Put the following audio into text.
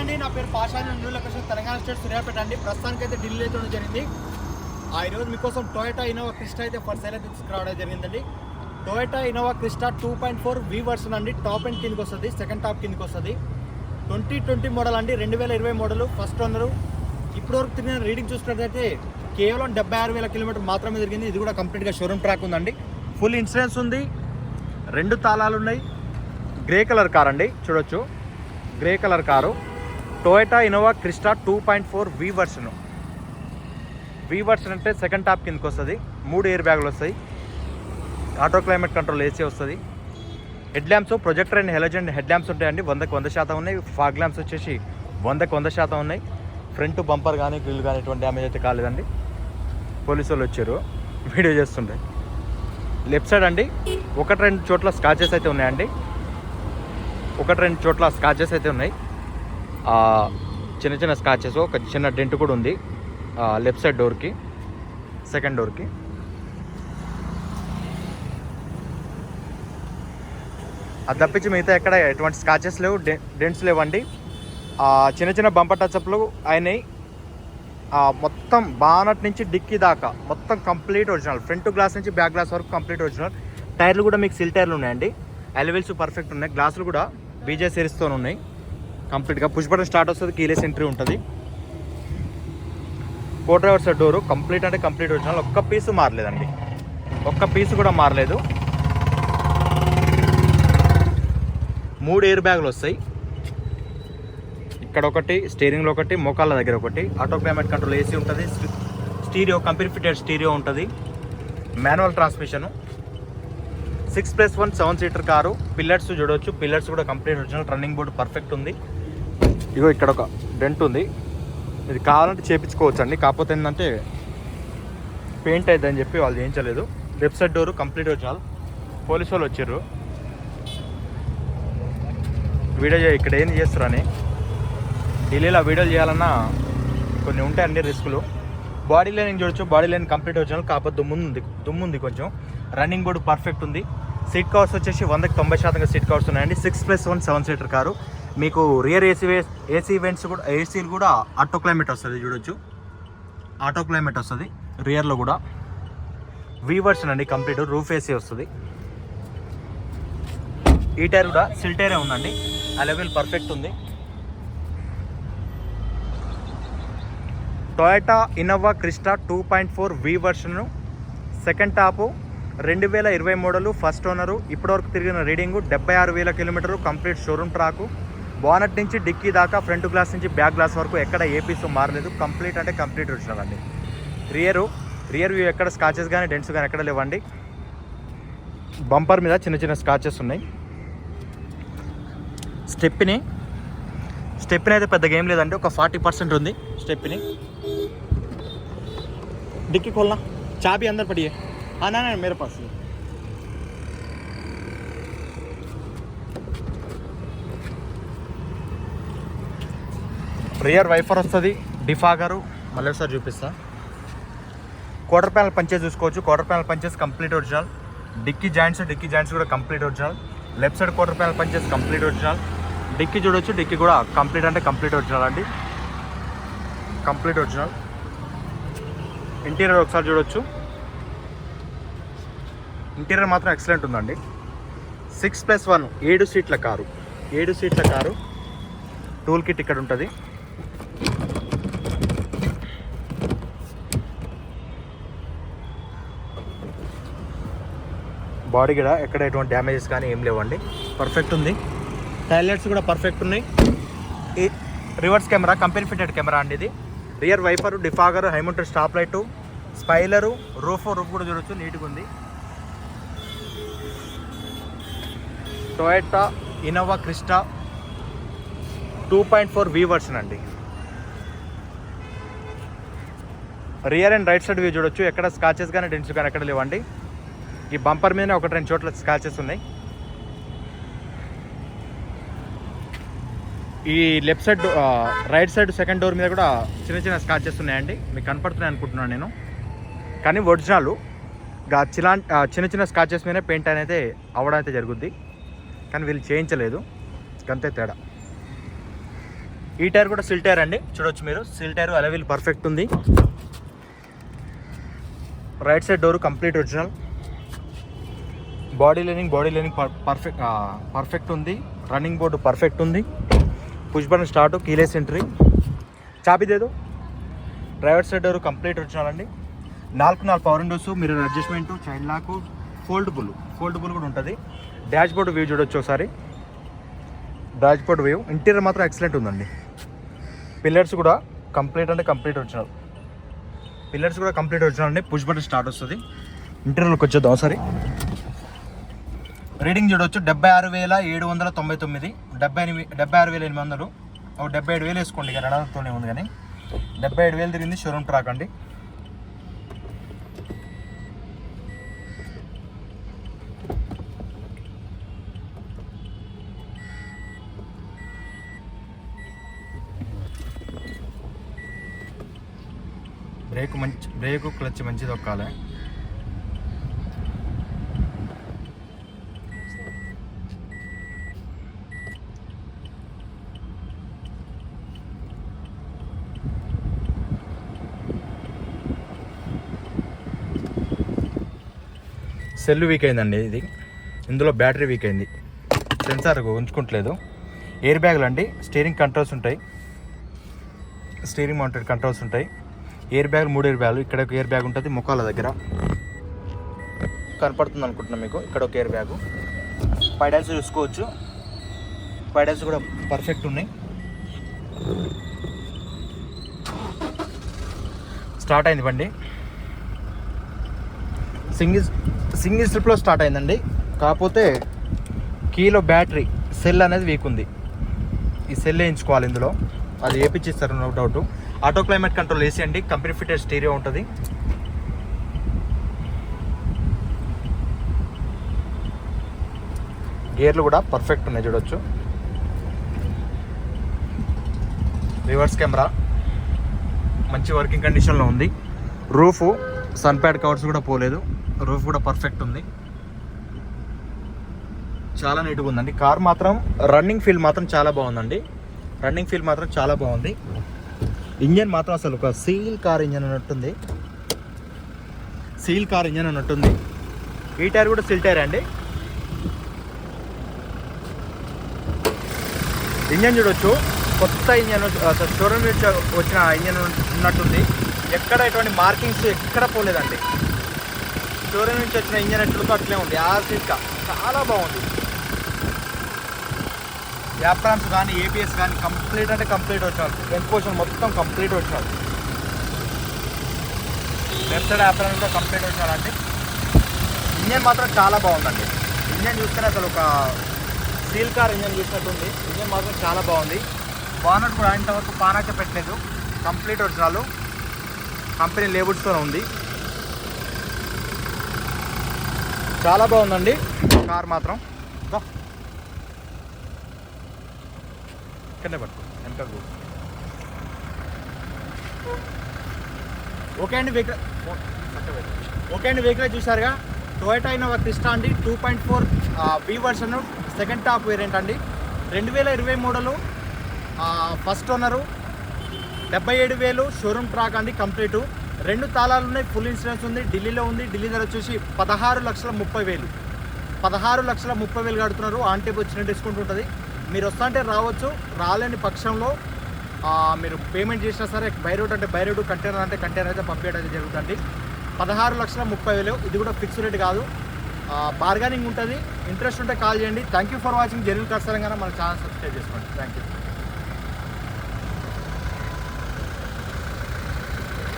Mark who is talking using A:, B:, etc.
A: అండి. నా పేరు పాషాని new location Telangana state Suryapet అండి. ప్రస్తుతానికి అయితే ఢిల్లీ అయితే జరిగింది. ఆ ఈరోజు మీకోసం టొయోటా ఇన్నోవా క్రిస్టా అయితే ఫర్ సేల్ అయితే తీసుకురావడం జరిగిందండి. Toyota Innova Crysta two point four V version అండి టాప్ అండ్ కిందకి వస్తుంది సెకండ్ టాప్ కిందకి వస్తుంది. ట్వంటీ ట్వంటీ మోడల్ అండి రెండు వేల ఇరవై మోడల్ ఫస్ట్ ఓనరు ఇప్పటివరకు తిరిగిన రీడింగ్ చూసుకున్నట్లయితే కేవలం డెబ్బై ఆరు వేల కిలోమీటర్ మాత్రమే జరిగింది. ఇది కూడా కంప్లీట్గా షోరూమ్ ట్రాక్ ఉందండి. ఫుల్ ఇన్సూరెన్స్ ఉంది. రెండు తాళాలు ఉన్నాయి. గ్రే కలర్ కార్ అండి చూడొచ్చు. Grey colour car Toyota Innova Crysta two point four V version V version అంటే సెకండ్ టాప్ కిందకి వస్తుంది. మూడు ఎయిర్ బ్యాగులు వస్తాయి ఆటో క్లైమేట్ కంట్రోల్ ఏసీ వస్తుంది. Head lamps projector and halogen head lamps ఉంటాయండి. వందకు వంద శాతం ఉన్నాయి. ఫాగ్ ల్యాంప్స్ వచ్చేసి వందకు వంద శాతం ఉన్నాయి. ఫ్రంట్ బంపర్ కానీ గ్రిల్ కానీ ఎటువంటి డ్యామేజ్ అయితే కాలేదండి. పోలీసు వాళ్ళు వచ్చారు. వీడియో చేస్తుండే లెఫ్ట్ సైడ్ అండి. ఒకటి రెండు చోట్ల స్కాచెస్ అయితే ఉన్నాయండి. ఒకటి రెండు చోట్ల స్కాచెస్ అయితే ఉన్నాయి. చిన్న చిన్న స్కాచెస్ ఒక చిన్న డెంట్ కూడా ఉంది. లెఫ్ట్ సైడ్ డోర్కి సెకండ్ డోర్కి అది తప్పించి మిగతా ఎక్కడ ఎటువంటి స్కాచెస్ లేవు డె డెంట్స్ లేవండి. చిన్న చిన్న బంపర్ టచ్అప్లు అయినాయి. మొత్తం బానట్ నుంచి డిక్కీ దాకా మొత్తం కంప్లీట్ ఒరిజినల్ ఫ్రంట్ గ్లాస్ నుంచి బ్యాక్ గ్లాస్ వరకు కంప్లీట్ ఒరిజినల్ టైర్లు కూడా మీకు సిల్ టైర్లు ఉన్నాయండి. అలవెల్స్ పర్ఫెక్ట్ ఉన్నాయి. గ్లాసులు కూడా బీజే సిరీస్తో ఉన్నాయి. కంప్లీట్గా పుష్ బటన్ స్టార్ట్ వస్తుంది కీలెస్ ఎంట్రీ ఉంటుంది. Four driver side door complete అంటే కంప్లీట్ ఒరిజినల్ ఒక్క పీసు మారలేదండి. ఒక్క పీసు కూడా మారలేదు. మూడు ఎయిర్ బ్యాగులు వస్తాయి. ఇక్కడ ఒకటి స్టీరింగ్లో ఒకటి మోకాళ్ళ దగ్గర ఒకటి. ఆటో క్లైమేట్ కంట్రోల్ ఏసీ ఉంటుంది. స్టీరియో కంపెనీ ఫిటెడ్ స్టీరియో ఉంటుంది. Manual transmission six plus one seven seater car pillars చూడవచ్చు పిల్లర్స్ కూడా complete original running board perfect ఉంది. ఇగో ఇక్కడ ఒక డెంట్ ఉంది. ఇది కావాలంటే చేపించుకోవచ్చు అండి కాకపోతే ఏంటంటే పెయింట్ అవుతుందని చెప్పి వాళ్ళు చేయించలేదు. Left side door complete original police వాళ్ళు వచ్చారు. వీడియో ఇక్కడ ఏం చేస్తారని ఢిల్లీలో వీడియోలు చేయాలన్నా కొన్ని ఉంటాయండి రిస్కులు. బాడీ లేని చూడొచ్చు. బాడీ లైన్ కంప్లీట్ వచ్చిన కాకపోతే దుమ్ము ఉంది. దుమ్ము ఉంది కొంచెం. రన్నింగ్ బోర్డు పర్ఫెక్ట్ ఉంది. సీట్ కవర్స్ వచ్చేసి వందకి తొంభై శాతంగా సీట్ కవర్స్ ఉన్నాయండి. Six plus one seven seater car. మీకు రియర్ ఏసీ ఏసీ ఈవెంట్స్ కూడా ఏసీలు కూడా ఆటో క్లైమేట్ వస్తుంది చూడొచ్చు. ఆటో క్లైమేట్ వస్తుంది రియర్లో కూడా. వీ వర్షన్ అండి కంప్లీట్ రూఫ్ ఏసీ వస్తుంది. ఈ టైర్ కూడా సిల్ టైరే ఉందండి. అలెవెల్ పర్ఫెక్ట్ ఉంది. Toyota Innova Crysta two point four V version second top రెండు వేల ఇరవై మోడలు ఫస్ట్ ఓనరు ఇప్పటివరకు తిరిగిన రీడింగు డెబ్బై ఆరు వేల కిలోమీటర్లు కంప్లీట్ షోరూమ్ ట్రాకు బోనట్ నుంచి డిక్కీ దాకా ఫ్రంట్ గ్లాస్ నుంచి బ్యాక్ గ్లాస్ వరకు ఎక్కడ ఏ పీస్ మారలేదు. కంప్లీట్ అంటే కంప్లీట్ ఒరిజినల్ అండి. రియరు రియర్ వ్యూ ఎక్కడ స్కాచెస్ కానీ డెంట్స్ కానీ ఎక్కడ లేవండి. బంపర్ మీద చిన్న చిన్న స్కాచెస్ ఉన్నాయి. స్టెప్ని స్టెప్ని అయితే పెద్దగా ఏం లేదండి. ఒక ఫార్టీ పర్సెంట్ ఉంది స్టెప్ని. డిక్కీ కొల్లా చాపి అందరు పడియే. అన్నా మేర పాస్ రియర్ వైఫర్ వస్తుంది డిఫాగరు మళ్ళీ ఒకసారి చూపిస్తా. క్వార్టర్ ప్యానల్ పంచేస్ చూసుకోవచ్చు. Quarter panel punches complete original dicky joints dicky joints కూడా complete original left side quarter panel punches complete original dicky చూడొచ్చు. డిక్కీ కూడా కంప్లీట్ అంటే కంప్లీట్ ఒరిజినల్ అండి. కంప్లీట్ ఒరిజినల్ ఇంటీరియర్ ఒకసారి చూడొచ్చు. ఇంటీరియర్ మాత్రం ఎక్సలెంట్ ఉందండి. సిక్స్ ప్లస్ వన్ ఏడు సీట్ల కారు. ఏడు సీట్ల కారు. టూల్ కిట్ ఇక్కడ ఉంటుంది. బాడీ కూడా ఎక్కడ ఎటువంటి డ్యామేజెస్ కానీ ఏం లేవండి. పర్ఫెక్ట్ ఉంది. టైలెట్స్ కూడా పర్ఫెక్ట్ ఉన్నాయి. ఈ reverse camera company fitted camera అండి ఇది. Rear wiper defogger high mounted stop light spoiler roof roof కూడా చూడొచ్చు నీట్గా ఉంది. Toyota Innova Crysta two point four V version అండి. Rear and right side view చూడొచ్చు ఎక్కడ స్కాచెస్ కానీ డెన్స్ కానీ ఎక్కడ లేవండి. ఈ బంపర్ మీదనే ఒకటి రెండు చోట్ల స్కాచెస్ ఉన్నాయి ఈ left side right side second door మీద కూడా చిన్న చిన్న స్కాచెస్ ఉన్నాయండి మీకు కనపడుతున్నాయి అనుకుంటున్నాను నేను. కానీ ఒరిజినల్ చిలా చిన్న చిన్న స్కాచెస్ మీద పెయింట్ అనేది అవ్వడం అయితే జరుగుద్ది. కానీ వీళ్ళు చేయించలేదు. అంతే తేడా. ఈ టైర్ కూడా సిల్ టైర్ అండి. చూడొచ్చు మీరు. Seal tyre alloy wheel perfect ఉంది. Right side door complete original. Body lining body lining perfect perfect ఉంది. రన్నింగ్ బోర్డు పర్ఫెక్ట్ ఉంది. Push button start keyless entry. చాపిదేదో driver side door complete original నాలుగు నాలుగు power windows మీరు adjustment chain lock foldable foldable కూడా ఉంటుంది. Dashboard view చూడొచ్చు ఒకసారి. Dashboard view interior మాత్రం ఎక్సలెంట్ ఉందండి. పిల్లర్స్ కూడా కంప్లీట్ అంటే కంప్లీట్ వచ్చినారు పిల్లర్స్ కూడా కంప్లీట్ వచ్చినారండి పుష్ బటన్ స్టార్ట్ వస్తుంది. ఇంటీరియర్లోకి వచ్చేద్దాం ఒకసారి. రీడింగ్ చూడవచ్చు డెబ్బై ఆరు వేల ఏడు వందల తొంభై తొమ్మిది. డెబ్బై ఎనిమిది డెబ్బై ఆరు వేల ఎనిమిది వందలు. ఒక డెబ్బై ఏడు వేలు వేసుకోండి ఇక రడాలతోనే ఉంది కానీ. డెబ్బై ఏడు వేలు తిరిగింది షోరూమ్ ట్రాక్ అండి. బ్రేక్ మంచి బ్రేక్ క్లచ్ మంచిది ఒక్కాలే. సెల్ వీక్ అయిందండి ఇది. ఇందులో బ్యాటరీ వీక్ అయింది. సెన్సార్ ఉంచుకుంటలేదు. ఎయిర్ బ్యాగ్లు అండి స్టీరింగ్ కంట్రోల్స్ ఉంటాయి. స్టీరింగ్ మౌంటెడ్ కంట్రోల్స్ ఉంటాయి. ఎయిర్ బ్యాగ్ మూడు ఎయిర్ బ్యాగులు ఇక్కడ ఒక ఎయిర్ బ్యాగ్ ఉంటుంది ముఖాల దగ్గర. కనపడుతుంది అనుకుంటున్నాను మీకు ఇక్కడ ఒక ఎయిర్ బ్యాగు. పైడల్స్ చూసుకోవచ్చు. పైడల్స్ కూడా పర్ఫెక్ట్ ఉన్నాయి. స్టార్ట్ అయింది బండి. సింగిల్ సింగిల్ స్ట్రిప్లో స్టార్ట్ అయిందండి. కాకపోతే కీలో బ్యాటరీ సెల్ అనేది వీక్ ఉంది ఈ సెల్ వేయించుకోవాలి ఇందులో. అది వేపించిస్తారు no doubt. Auto climate control AC అండి. కంపెనీ ఫిటెడ్ స్టీరియో ఉంటుంది. గేర్లు కూడా పర్ఫెక్ట్ ఉన్నాయి చూడొచ్చు. Reverse camera. మంచి వర్కింగ్ కండిషన్లో ఉంది. రూఫ్ సన్ ప్యాడ్ కవర్స్ కూడా పోలేదు. రూఫ్ కూడా పర్ఫెక్ట్ ఉంది. చాలా నీట్గా ఉందండి. కార్ మాత్రం రన్నింగ్ ఫీల్ మాత్రం చాలా బాగుందండి. రన్నింగ్ ఫీల్ మాత్రం చాలా బాగుంది. ఇంజన్ మాత్రం అసలు ఒక సీల్ కార్ ఇంజన్ అన్నట్టుంది. సీల్ కార్ ఇంజన్ అన్నట్టుంది. E ఈ టైర్ కూడా సిల్ టైర్ అండి? ఇంజన్ చూడొచ్చు. కొత్త ఇంజన్ అసలు షోరూమ్ వచ్చిన ఇంజన్ ఉన్నట్టుంది. ఎక్కడ ఎటువంటి మార్కింగ్స్ ఎక్కడ పోలేదండి. షోరూమ్ నుంచి వచ్చిన ఇంజన్ ఎట్లతో అట్లే ఉంది. ఆ సీట్గా చాలా బాగుంది. యాప్రాన్స్ కానీ ఏపీఎస్ కానీ కంప్లీట్ అంటే కంప్లీట్ వచ్చారు. ఫ్రంట్ పోర్షన్ మొత్తం కంప్లీట్ వచ్చారు. లెఫ్ట్ సైడ్ యాప్రాన్ కూడా కంప్లీట్ వచ్చారండి. ఇంజన్ మాత్రం చాలా బాగుందండి. ఇంజన్ చూస్తేనే అసలు ఒక స్టీల్ కార్ ఇంజన్ చూసినట్టుంది. ఇంజన్ మాత్రం చాలా బాగుంది. బానట్ కూడా ఇంతవరకు పానాకే పెట్టలేదు. కంప్లీట్ వచ్చినాలు కంపెనీ లేబుల్స్తో ఉంది. చాలా బాగుందండి. కార్ మాత్రం. ఇక్కడనే పట్టుకో. వెనక ఓకే అండి వెహికల్. ఓకే అండి వెహికల్ చూసారుగా టొయోటా ఇన్నోవా క్రిస్టా అండి. Two point four B version second top variant అండి. రెండు వేల ఇరవై మూడులో ఫస్ట్ ఓనరు. డెబ్బై ఏడు వేలు షోరూమ్ ట్రాక్ అండి కంప్లీటు. రెండు తాళాలు ఉన్నాయి ఫుల్ ఇన్సూరెన్స్ ఉంది ఢిల్లీలో ఉంది ఢిల్లీ ధర వచ్చేసి పదహారు లక్షల ముప్పై వేలు. పదహారు లక్షల ముప్పై వేలు కడుతున్నారు ఆన్ టేప్ వచ్చిన డిస్కౌంట్ ఉంటుంది. మీరు వస్తుంటే రావచ్చు రాలేని పక్షంలో మీరు పేమెంట్ చేసినా సరే బై రోడ్ అంటే బై రోడ్ కంటైనర్ అంటే కంటైనర్ అయితే పంపించడం అయితే జరుగుతుంది. పదహారు లక్షల ముప్పై వేలు ఇది కూడా ఫిక్స్ రేట్ కాదు. బార్గెనింగ్ ఉంటుంది. ఇంట్రెస్ట్ ఉంటే కాల్ చేయండి. Thank you for watching genuine కర్సరంగా మన ఛానల్ సబ్స్క్రైబ్ చేసుకోండి. Thank you